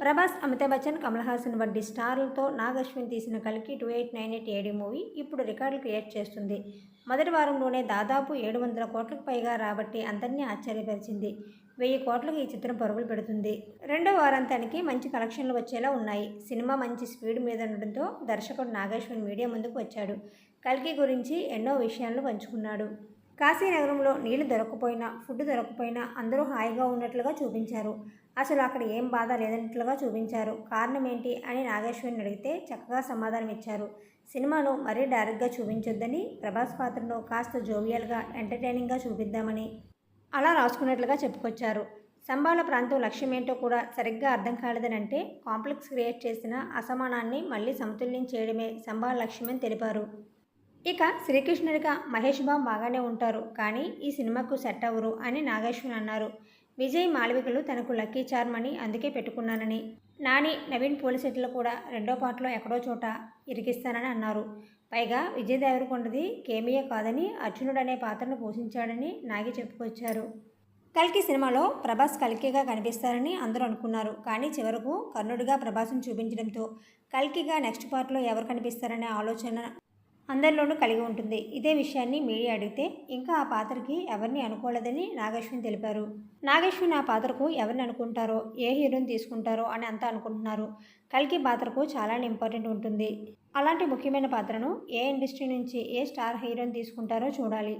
ప్రభాస్ అమితాబ్ బచ్చన్ కమల్ హాసన్ వంటి స్టార్లతో నాగ్ అశ్విన్ తీసిన కలికి two eight nine eight AD movie ఇప్పుడు రికార్డులు క్రియేట్ చేస్తుంది. మొదటి వారంలోనే దాదాపు ఏడు వందల కోట్లకు పైగా రాబట్టి అందరినీ ఆశ్చర్యపరిచింది. వెయ్యి కోట్లకు ఈ చిత్రం పరుగులు పెడుతుంది. రెండో వారాంతానికి మంచి కలెక్షన్లు వచ్చేలా ఉన్నాయి. సినిమా మంచి స్పీడ్ మీద ఉండడంతో దర్శకుడు నాగేశ్వన్ మీడియా ముందుకు వచ్చాడు. కల్కి గురించి ఎన్నో విషయాలను పంచుకున్నాడు. కాశీనగరంలో నీళ్ళు దొరకపోయినా ఫుడ్ దొరకపోయినా అందరూ హాయిగా ఉన్నట్లుగా చూపించారు. అసలు అక్కడ ఏం బాధ లేదన్నట్లుగా చూపించారు. కారణం ఏంటి అని నాగేశ్వరిని అడిగితే చక్కగా సమాధానం ఇచ్చారు. సినిమాను మరీ డైరెక్ట్గా చూపించొద్దని ప్రభాస్ పాత్రను కాస్త జోవియల్గా ఎంటర్టైనింగ్గా చూపిద్దామని అలా రాసుకున్నట్లుగా చెప్పుకొచ్చారు. సంబాల ప్రాంతం లక్ష్యం ఏంటో కూడా సరిగ్గా అర్థం కాలేదని అంటే కాంప్లెక్స్ క్రియేట్ చేసిన అసమానాన్ని మళ్ళీ సమతుల్యం చేయడమే సంబాల లక్ష్యమని తెలిపారు. ఇక శ్రీకృష్ణుడిగా మహేష్ బాబు బాగానే ఉంటారు కానీ ఈ సినిమాకు సెట్ అవ్వరు అని నాగేశ్వన్ అన్నారు. విజయ్ మాళవికలు తనకు లక్కీ చార్మ్ అని అందుకే పెట్టుకున్నానని. నాని నవీన్ పోలిసెట్లు కూడా రెండో పాటలో ఎక్కడో చోట ఇరికిస్తానని అన్నారు. పైగా విజయ్ దేవరకొండది కేమియా కాదని అర్జునుడు అనే పాత్రను పోషించాడని నాగి చెప్పుకొచ్చారు. కల్కి సినిమాలో ప్రభాస్ కల్కిగా కనిపిస్తారని అందరూ అనుకున్నారు కానీ చివరకు కర్ణుడిగా ప్రభాస్ను చూపించడంతో కల్కిగా నెక్స్ట్ పార్ట్లో ఎవరు కనిపిస్తారనే ఆలోచన అందరిలోనూ కలిగి ఉంటుంది. ఇదే విషయాన్ని మీడియా అడిగితే ఇంకా ఆ పాత్రకి ఎవరిని అనుకోలేదని నాగేశ్వని తెలిపారు. నాగేశ్వని ఆ పాత్రకు ఎవరిని అనుకుంటారో ఏ హీరోని తీసుకుంటారో అని అంతా అనుకుంటున్నారు. కల్కి పాత్రకు చాలా ఇంపార్టెంట్ ఉంటుంది. అలాంటి ముఖ్యమైన పాత్రను ఏ ఇండస్ట్రీ నుంచి ఏ స్టార్ హీరోని తీసుకుంటారో చూడాలి.